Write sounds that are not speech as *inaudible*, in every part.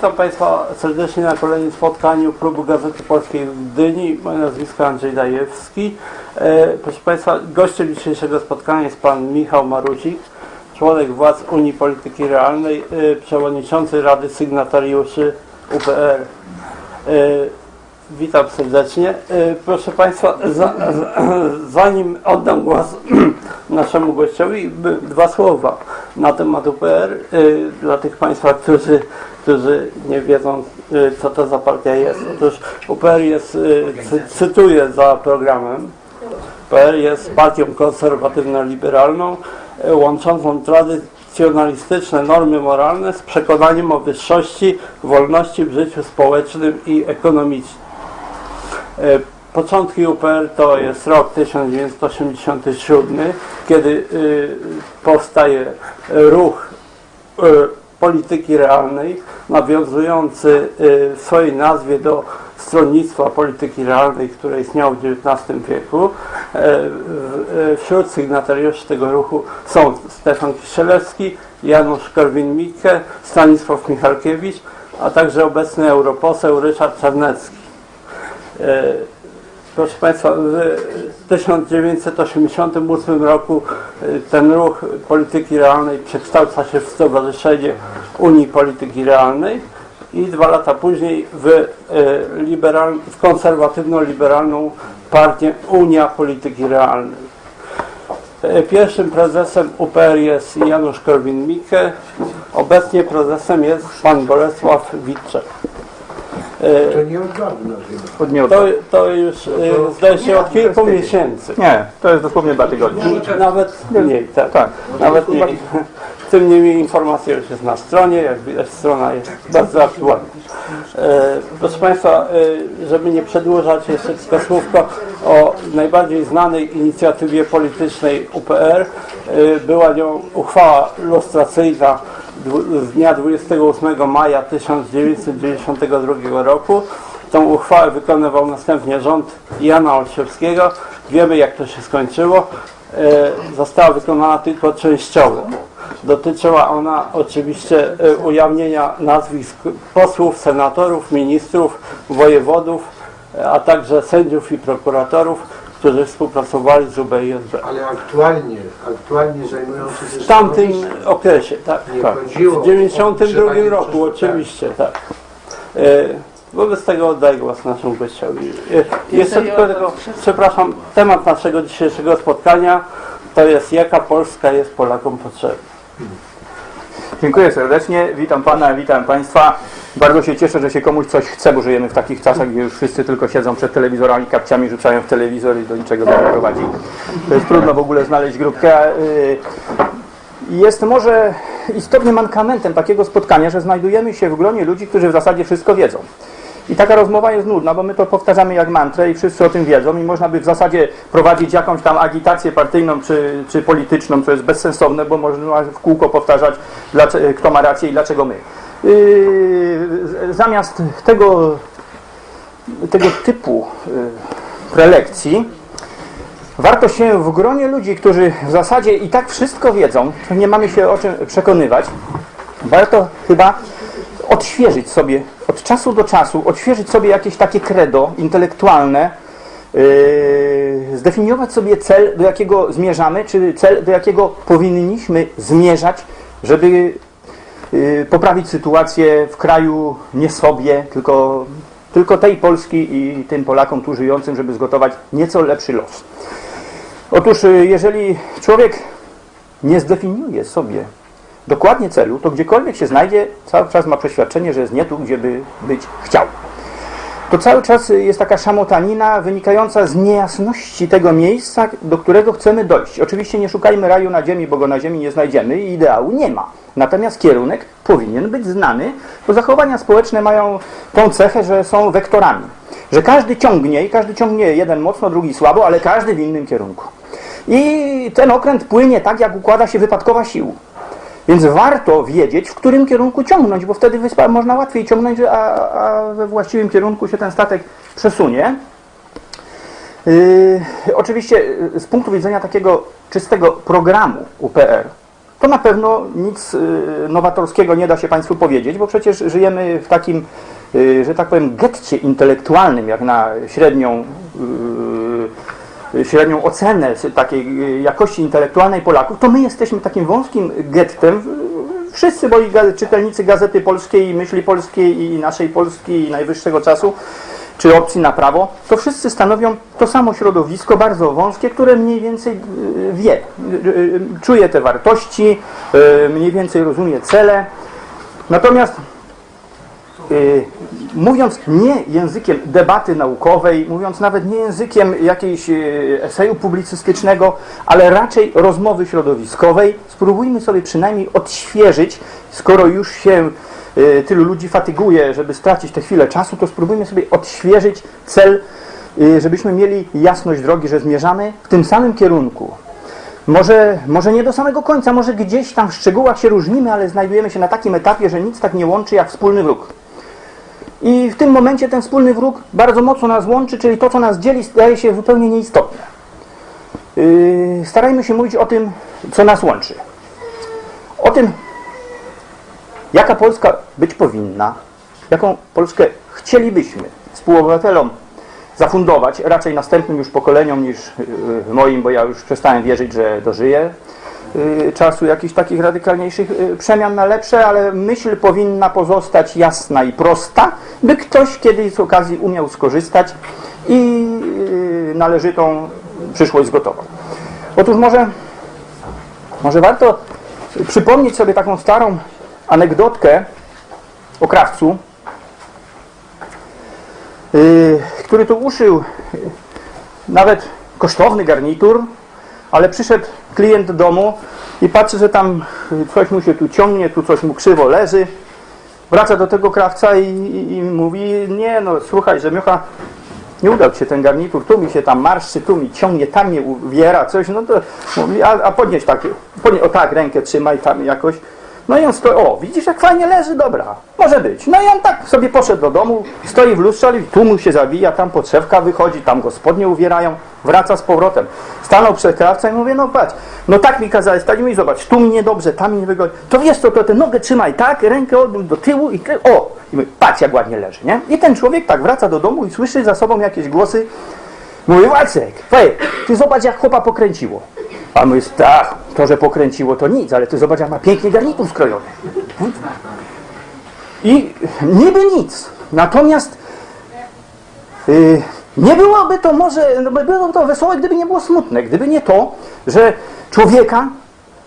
Witam Państwa serdecznie na kolejnym spotkaniu Klubu Gazety Polskiej w Gdyni. Moje nazwisko Andrzej Dajewski. E, proszę Państwa, gościem dzisiejszego spotkania jest Pan Michał Maruzik, członek władz Unii Polityki Realnej, e, przewodniczący Rady Sygnatariuszy UPR. E, witam serdecznie. Proszę Państwa, za, za, zanim oddam głos *clears throat* naszemu gościowi, dwa słowa na temat UPR. y, Dla tych Państwa, którzy, którzy nie wiedzą, y, co to za partia jest. Otóż UPR jest, y, cy, cytuję za programem, UPR jest partią konserwatywno-liberalną, łączącą tradycjonalistyczne normy moralne z przekonaniem o wyższości wolności w życiu społecznym i ekonomicznym. E, Początki UPR to jest rok 1987, kiedy y, powstaje ruch y, polityki realnej, nawiązujący y, w swojej nazwie do stronnictwa polityki realnej, które istniało w XIX wieku. E, e, Wśród sygnatariuszy tego ruchu są Stefan Kisielewski, Janusz Korwin-Mikke, Stanisław Michalkiewicz, a także obecny europoseł Ryszard Czarnecki. Proszę Państwa, w 1988 roku e, ten ruch polityki realnej przekształca się w Stowarzyszenie Unii Polityki Realnej i dwa lata później w, e, liberal, w konserwatywno-liberalną partię Unia Polityki Realnej. E, Pierwszym prezesem UPR jest Janusz Korwin-Mikke, obecnie prezesem jest pan Bolesław Witczek. E, To nie od dawna chyba. Od nie od... to, to już y, zdaje się od kilku miesięcy. Nie, to jest dosłownie dwa tygodnie. Nawet mniej, tak. Tak. Nawet mniej. Tym niemniej informacja już jest na stronie, jak widać strona jest bardzo aktualna. E, proszę Państwa, e, żeby nie przedłużać jeszcze tylko słówko o najbardziej znanej inicjatywie politycznej UPR. E, była nią uchwała lustracyjna z dnia 28 maja 1992 roku. Tą uchwałę wykonywał następnie rząd Jana Olszewskiego. Wiemy jak to się skończyło. E, Została wykonana tylko częściowo. Dotyczyła ona oczywiście e, ujawnienia nazwisk posłów, senatorów, ministrów, wojewodów, e, a także sędziów i prokuratorów, którzy współpracowali z UBISB. Ale aktualnie, aktualnie zajmujący się W tamtym okresie, tak. nie tak. W 92 o utrzymanie roku, przez- oczywiście, tak. E, Wobec tego oddaję głos naszemu gościowi. E, Jeszcze tylko tego, przepraszam, temat naszego dzisiejszego spotkania to jest jaka Polska jest Polakom potrzebna. Dziękuję serdecznie, witam Pana, witam Państwa. Bardzo się cieszę, że się komuś coś chce, bo żyjemy w takich czasach, gdzie już wszyscy tylko siedzą przed telewizorami, kapciami rzucają w telewizor i do niczego to nie prowadzi. To jest trudno w ogóle znaleźć grupkę. y, Jest może istotnym mankamentem takiego spotkania, że znajdujemy się w gronie ludzi, którzy w zasadzie wszystko wiedzą. I taka rozmowa jest nudna, bo my to powtarzamy jak mantrę i wszyscy o tym wiedzą i można by w zasadzie prowadzić jakąś tam agitację partyjną czy, czy polityczną, co jest bezsensowne, bo można w kółko powtarzać, kto ma rację i dlaczego my. Yy, zamiast tego, tego typu yy, prelekcji warto się w gronie ludzi, którzy w zasadzie i tak wszystko wiedzą, nie mamy się o czym przekonywać, warto chyba odświeżyć sobie od czasu do czasu, odświeżyć sobie jakieś takie credo intelektualne, yy, zdefiniować sobie cel, do jakiego zmierzamy, czy cel, do jakiego powinniśmy zmierzać, żeby yy, poprawić sytuację w kraju nie sobie, tylko, tylko tej Polski i tym Polakom tu żyjącym, żeby zgotować nieco lepszy los. Otóż, yy, jeżeli człowiek nie zdefiniuje sobie dokładnie celu, to gdziekolwiek się znajdzie, cały czas ma przeświadczenie, że jest nie tu, gdzie by być chciał. To cały czas jest taka szamotanina wynikająca z niejasności tego miejsca, do którego chcemy dojść. Oczywiście nie szukajmy raju na ziemi, bo go na ziemi nie znajdziemy i ideału nie ma. Natomiast kierunek powinien być znany, bo zachowania społeczne mają tą cechę, że są wektorami. Że każdy ciągnie i każdy ciągnie jeden mocno, drugi słabo, ale każdy w innym kierunku. I ten okręt płynie tak, jak układa się wypadkowa sił. Więc warto wiedzieć, w którym kierunku ciągnąć, bo wtedy wyspa można łatwiej ciągnąć, a, a we właściwym kierunku się ten statek przesunie. Yy, oczywiście yy, z punktu widzenia takiego czystego programu UPR, to na pewno nic y, nowatorskiego nie da się Państwu powiedzieć, bo przecież żyjemy w takim, y, że tak powiem, getcie intelektualnym, jak na średnią, średnią ocenę takiej y, jakości intelektualnej Polaków, to my jesteśmy takim wąskim gettem. Wszyscy, bo i ga- czytelnicy Gazety Polskiej, Myśli Polskiej, i naszej Polski, i Najwyższego Czasu, czy opcji na prawo, to wszyscy stanowią to samo środowisko, bardzo wąskie, które mniej więcej y, wie, y, czuje te wartości, mniej więcej rozumie cele. Natomiast mówiąc nie językiem debaty naukowej, mówiąc nawet nie językiem jakiejś y, eseju publicystycznego, ale raczej rozmowy środowiskowej, spróbujmy sobie przynajmniej odświeżyć, skoro już się y, tylu ludzi fatyguje, żeby stracić tę chwilę czasu, to spróbujmy sobie odświeżyć cel, y, żebyśmy mieli jasność drogi, że zmierzamy w tym samym kierunku. Może, może nie do samego końca, może gdzieś tam w szczegółach się różnimy, ale znajdujemy się na takim etapie, że nic tak nie łączy jak wspólny wróg. I w tym momencie ten wspólny wróg bardzo mocno nas łączy, czyli to, co nas dzieli, staje się zupełnie nieistotne. Yy, starajmy się mówić o tym, co nas łączy. O tym, jaka Polska być powinna, jaką Polskę chcielibyśmy współobywatelom zafundować, raczej następnym już pokoleniom niż yy, moim, bo ja już przestałem wierzyć, że dożyję czasu jakichś takich radykalniejszych yy, przemian na lepsze, ale myśl powinna pozostać jasna i prosta, by ktoś kiedyś z okazji umiał skorzystać i yy, należytą przyszłość zgotował. Otóż może, może warto przypomnieć sobie taką starą anegdotkę o krawcu, który tu uszył nawet kosztowny garnitur, ale przyszedł klient do domu i patrzy, że tam coś mu się tu ciągnie, tu coś mu krzywo leży. Wraca do tego krawca i, i, i mówi, nie no słuchaj, Rzemiocha, nie udał się ten garnitur, tu mi się tam marszczy, tu mi ciągnie, tam mnie uwiera, coś, no to mówi, a, a podnieś tak, podnieś, o tak, rękę trzymaj tam jakoś. No i on stoi, o, widzisz jak fajnie leży, dobra, może być. No i on tak sobie poszedł do domu, stoi w lustrze, tu mu się zawija, tam podszewka wychodzi, tam go spodnie uwierają, wraca z powrotem. Stanął przed krawca i mówię, no patrz, no tak mi kazałeś stać, i zobacz, tu mi niedobrze, tam mi nie wygodnie. To wiesz co, to tę nogę trzymaj tak, rękę odwróć do tyłu i o, i mówię, patrz jak ładnie leży, nie? I ten człowiek tak wraca do domu i słyszy za sobą jakieś głosy, Mówi, Wacek, fej, ty zobacz jak chłopa pokręciło. A my tak, to, że pokręciło to nic, ale ty zobacz jak ma pięknie garnitur skrojony. I niby nic. Natomiast yy, nie byłoby to może, no by było to wesołe, gdyby nie było smutne. Gdyby nie to, że człowieka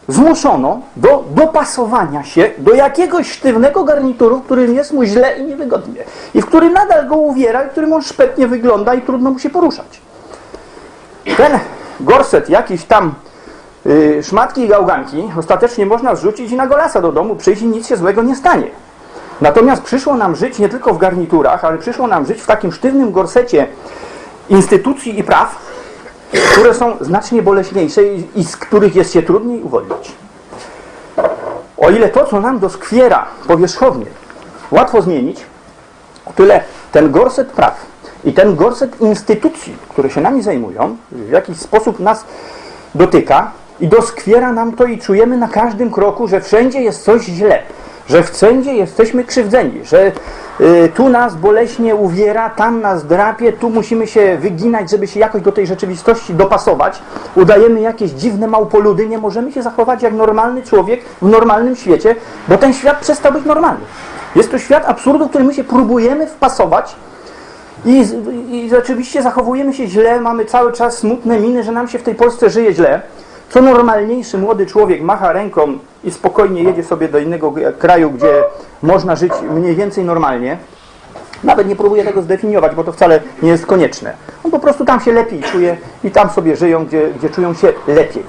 zmuszono do dopasowania się do jakiegoś sztywnego garnituru, w którym jest mu źle i niewygodnie. I w którym nadal go uwiera, i w którym on szpetnie wygląda i trudno mu się poruszać. Ten gorset jakiś tam szmatki i gałganki ostatecznie można zrzucić i na golasa do domu przyjść i nic się złego nie stanie. Natomiast przyszło nam żyć nie tylko w garniturach, ale przyszło nam żyć w takim sztywnym gorsecie instytucji i praw, które są znacznie boleśniejsze i, i z których jest się trudniej uwolnić. O ile to, co nam doskwiera powierzchownie, łatwo zmienić, o tyle ten gorset praw i ten gorset instytucji, które się nami zajmują, w jakiś sposób nas dotyka i doskwiera nam to i czujemy na każdym kroku, że wszędzie jest coś źle, że wszędzie jesteśmy krzywdzeni, że y, tu nas boleśnie uwiera, tam nas drapie, tu musimy się wyginać, żeby się jakoś do tej rzeczywistości dopasować. Udajemy jakieś dziwne małpoludy, nie możemy się zachować jak normalny człowiek w normalnym świecie, bo ten świat przestał być normalny. Jest to świat absurdu, w którym my się próbujemy wpasować, i, I rzeczywiście zachowujemy się źle, mamy cały czas smutne miny, że nam się w tej Polsce żyje źle. Co normalniejszy młody człowiek macha ręką i spokojnie jedzie sobie do innego kraju, gdzie można żyć mniej więcej normalnie. Nawet nie próbuję tego zdefiniować, bo to wcale nie jest konieczne. On po prostu tam się lepiej czuje i tam sobie żyją, gdzie, gdzie czują się lepiej.